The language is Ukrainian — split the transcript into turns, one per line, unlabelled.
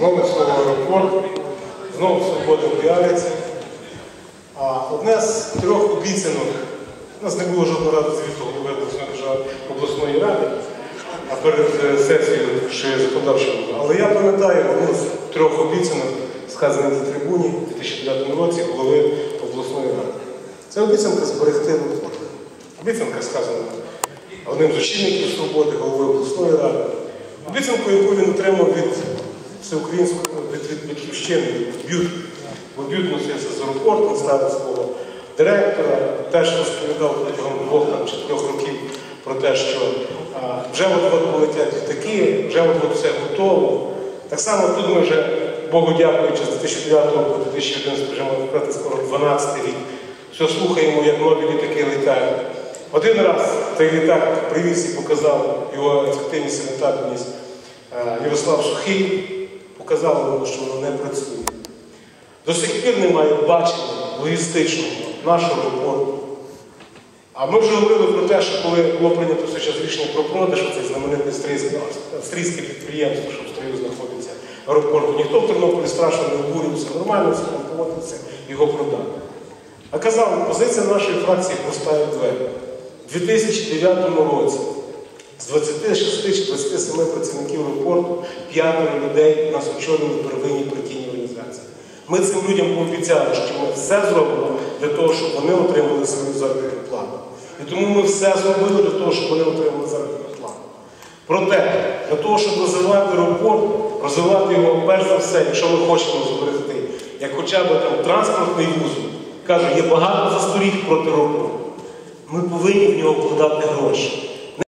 Знову слово аеропорт, знову свобода піариться. А одне з трьох обіцянок, у нас не було жодного разу звіту голови обласної обласної ради, а перед е, сесією ще була. Але я пам'ятаю одну з трьох обіцянок, сказаних на трибуні у 2009 році голови обласної ради. Це обіцянка зберегти аеропорт. Обіцянка сказана одним з очільників свободи, голови обласної ради. Обіцянку, яку він отримав від всеукраїнського від, від Батьківщини, від Бют, бо Бют носився з аеропортом, ставив свого директора, теж розповідав протягом двох там, чи трьох років про те, що а, вже от-от полетять літаки, вже от-от все готово. Так само тут ми вже, Богу дякуючи, з 2009 по 2011 вже можна сказати, скоро 12 рік. Все слухаємо, як нові літаки літають. Один раз той літак привіз і показав його ефективність і рентабельність е, Ярослав Сухий, показав йому, що воно не працює. До сих пір немає бачення логістичного нашого аеропорту. А ми вже говорили про те, що коли було прийнято все час рішення про продаж, цей знаменитий австрійське, підприємство, що в строю знаходиться аеропорту, ніхто в Тернополі страшно не обурювався, нормально все там поводиться, його продали. А казав, позиція нашої фракції проста як двері. У 2009 році з 26 чи 27 працівників аеропорту п'ятеро людей нас очолили первинні партійні організації. Ми цим людям пообіцяли, що ми все зробимо для того, щоб вони отримали свою заробітну плату. І тому ми все зробили для того, щоб вони отримали заробітну плату. Проте, для того, щоб розвивати аеропорт, розвивати його перш за все, якщо ми хочемо зберегти, як хоча б там транспортний вузол, кажу, є багато засторіг проти аеропорту. Ми повинні в нього вкладати гроші.